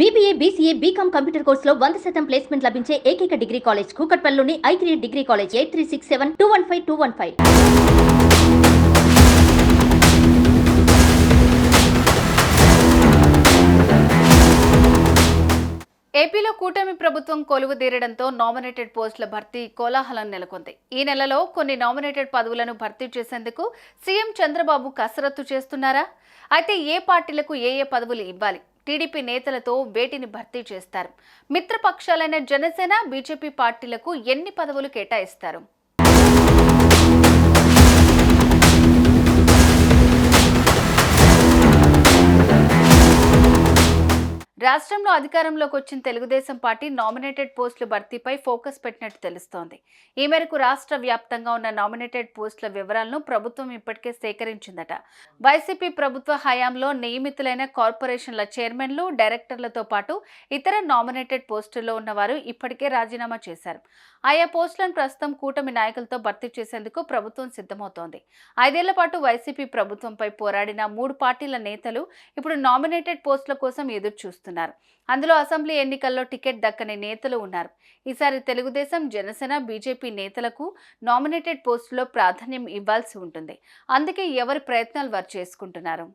BBA BCA BCom computer కోర్సులో వంద శాతం ప్లేస్మెంట్ లభించే ఏకైక degree college కూకట్పల్లిలోని I three degree college eight three six seven two one five two one five. ఏపీలో కూటమి ప్రభుత్వం కొలువు తీరడంతో నామినేటెడ్ పోస్టుల భర్తీ కోలాహలం నెలకొంది. ఈ నెలలో కొన్ని నామినేటెడ్ పదవులను భర్తీ చేసేందుకు సీఎం చంద్రబాబు కసరత్తు చేస్తున్నారా? అయితే ఏ పార్టీలకు ఏ ఏ పదవులు ఇవ్వాలి? టీడీపీ నేతలతో వేటిని భర్తీ చేస్తారు? మిత్రపక్షాలైన జనసేన బీజేపీ పార్టీలకు ఎన్ని పదవులు కేటాయిస్తారు? రాష్ట్రంలో అధికారంలోకి వచ్చిన తెలుగుదేశం పార్టీ నామినేటెడ్ పోస్టుల భర్తీపై ఫోకస్ పెట్టినట్టు తెలుస్తోంది. ఈ మేరకు రాష్ట్ర వ్యాప్తంగా ఉన్న నామినేటెడ్ పోస్టుల వివరాలను ప్రభుత్వం ఇప్పటికే సేకరించిందట. వైసీపీ ప్రభుత్వ హయాంలో నియమితులైన కార్పొరేషన్ల చైర్మన్లు డైరెక్టర్లతో పాటు ఇతర నామినేటెడ్ పోస్టుల్లో ఉన్నవారు ఇప్పటికే రాజీనామా చేశారు. ఆయా పోస్టులను ప్రస్తుతం కూటమి నాయకులతో భర్తీ చేసేందుకు ప్రభుత్వం సిద్ధమవుతోంది. ఐదేళ్ళ పాటు వైసీపీ ప్రభుత్వంపై పోరాడిన మూడు పార్టీల నేతలు ఇప్పుడు నామినేటెడ్ పోస్టుల కోసం ఎదురు చూస్తున్నారు అందులో అసెంబ్లీ ఎన్నికల్లో టికెట్ దక్కని నేతలు ఉన్నారు. ఈసారి తెలుగుదేశం జనసేన బీజేపీ నేతలకు నామినేటెడ్ పోస్టులో ప్రాధాన్యం ఇవ్వాల్సి ఉంటుంది. అందుకే ఎవరి ప్రయత్నాలు వారు చేసుకుంటున్నారు?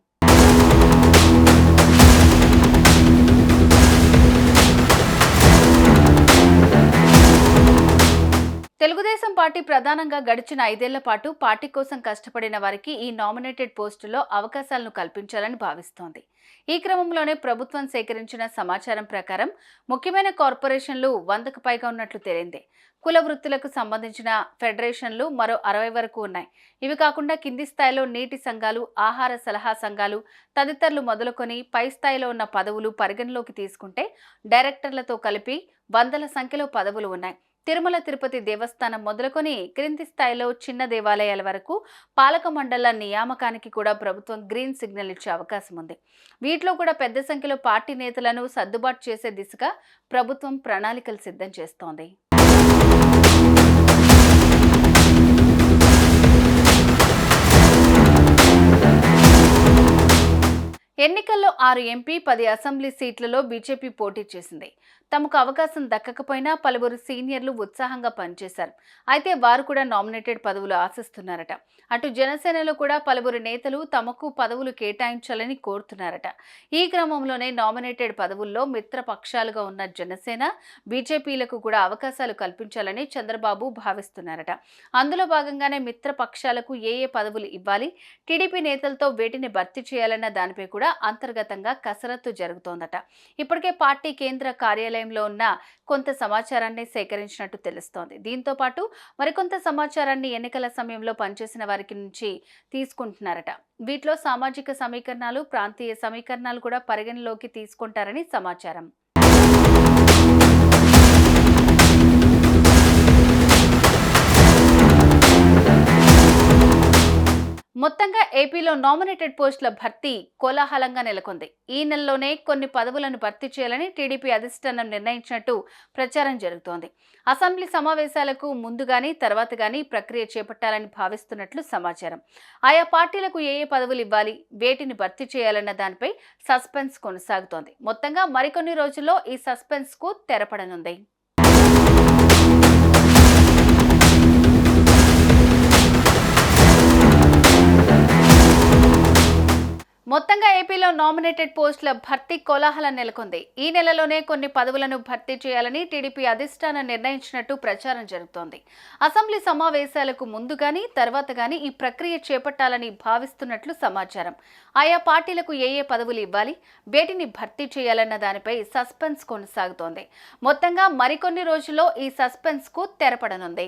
తెలుగుదేశం పార్టీ ప్రధానంగా గడిచిన ఐదేళ్ళ పాటు పార్టీ కోసం కష్టపడిన వారికి ఈ నామినేటెడ్ పోస్టులో అవకాశాలను కల్పించాలని భావిస్తోంది. ఈ క్రమంలోనే ప్రభుత్వం సేకరించిన సమాచారం ప్రకారం ముఖ్యమైన కార్పొరేషన్లు వందకు పైగా ఉన్నట్లు తేలింది. కుల వృత్తులకు సంబంధించిన ఫెడరేషన్లు మరో అరవై వరకు ఉన్నాయి. ఇవి కాకుండా కింది స్థాయిలో నీటి సంఘాలు ఆహార సలహా సంఘాలు తదితరులు మొదలుకొని పై స్థాయిలో ఉన్న పదవులు పరిగణలోకి తీసుకుంటే డైరెక్టర్లతో కలిపి వందల సంఖ్యలో పదవులు ఉన్నాయి. తిరుమల తిరుపతి దేవస్థానం మొదలుకొని క్రింది స్థాయిలో చిన్న దేవాలయాల వరకు పాలక మండల నియామకానికి కూడా ప్రభుత్వం గ్రీన్ సిగ్నల్ ఇచ్చే అవకాశం ఉంది. వీటిలో కూడా పెద్ద సంఖ్యలో పార్టీ నేతలను సర్దుబాటు చేసే దిశగా ప్రభుత్వం ప్రణాళికలు సిద్ధం చేస్తోంది. ఎన్నికల్లో ఆరు ఎంపీ పది అసెంబ్లీ సీట్లలో బీజేపీ పోటీ చేసింది. తమకు అవకాశం దక్కకపోయినా పలువురు సీనియర్లు ఉత్సాహంగా పనిచేశారు. అయితే వారు కూడా నామినేటెడ్ పదవులు ఆశిస్తున్నారట. అటు జనసేనలో కూడా పలువురు నేతలు తమకు పదవులు కేటాయించాలని కోరుతున్నారట. ఈ క్రమంలోనే నామినేటెడ్ పదవుల్లో మిత్ర పక్షాలుగా ఉన్న జనసేన బీజేపీలకు కూడా అవకాశాలు కల్పించాలని చంద్రబాబు భావిస్తున్నారట. అందులో భాగంగానే మిత్ర పక్షాలకు ఏ ఏ పదవులు ఇవ్వాలి టీడీపీ నేతలతో వేటిని భర్తీ చేయాలన్న దానిపై కూడా అంతర్గతంగా కసరత్తు జరుగుతోందట. ఇప్పటికే పార్టీ కేంద్ర కార్యాలయంలో ఉన్న కొంత సమాచారాన్ని సేకరించినట్టు తెలుస్తోంది. దీంతో పాటు మరికొంత సమాచారాన్ని ఎన్నికల సమయంలో పనిచేసిన వారికి నుంచి తీసుకుంటున్నారట. వీటిలో సామాజిక సమీకరణాలు ప్రాంతీయ సమీకరణాలు కూడా పరిగణలోకి తీసుకుంటారని సమాచారం. మొత్తంగా ఏపీలో నామినేటెడ్ పోస్టుల భర్తీ కోలాహలంగా నెలకొంది. ఈ నెలలోనే కొన్ని పదవులను భర్తీ చేయాలని టీడీపీ అధిష్టానం నిర్ణయించినట్టు ప్రచారం జరుగుతోంది. అసెంబ్లీ సమావేశాలకు ముందుగాని తర్వాత గాని ప్రక్రియ చేపట్టాలని భావిస్తున్నట్లు సమాచారం. ఆయా పార్టీలకు ఏ ఏ పదవులు ఇవ్వాలి వేటిని భర్తీ చేయాలన్న దానిపై సస్పెన్స్ కొనసాగుతోంది. మొత్తంగా మరికొన్ని రోజుల్లో ఈ సస్పెన్స్కు తెరపడనుంది. నామినేటెడ్ పోస్టుల భర్తీ కోలాహలం నెలకొంది. ఈ నెలలోనే కొన్ని పదవులను భర్తీ చేయాలని టీడీపీ అధిష్టానం నిర్ణయించినట్టు ప్రచారం జరుగుతోంది. అసెంబ్లీ సమావేశాలకు ముందు గాని తర్వాత గాని ఈ ప్రక్రియ చేపట్టాలని భావిస్తున్నట్లు సమాచారం. ఆయా పార్టీలకు ఏ ఏ పదవులు ఇవ్వాలి వేటిని భర్తీ చేయాలన్న దానిపై సస్పెన్స్ కొనసాగుతోంది. మొత్తంగా మరికొన్ని రోజుల్లో ఈ సస్పెన్స్కు తెరపడనుంది.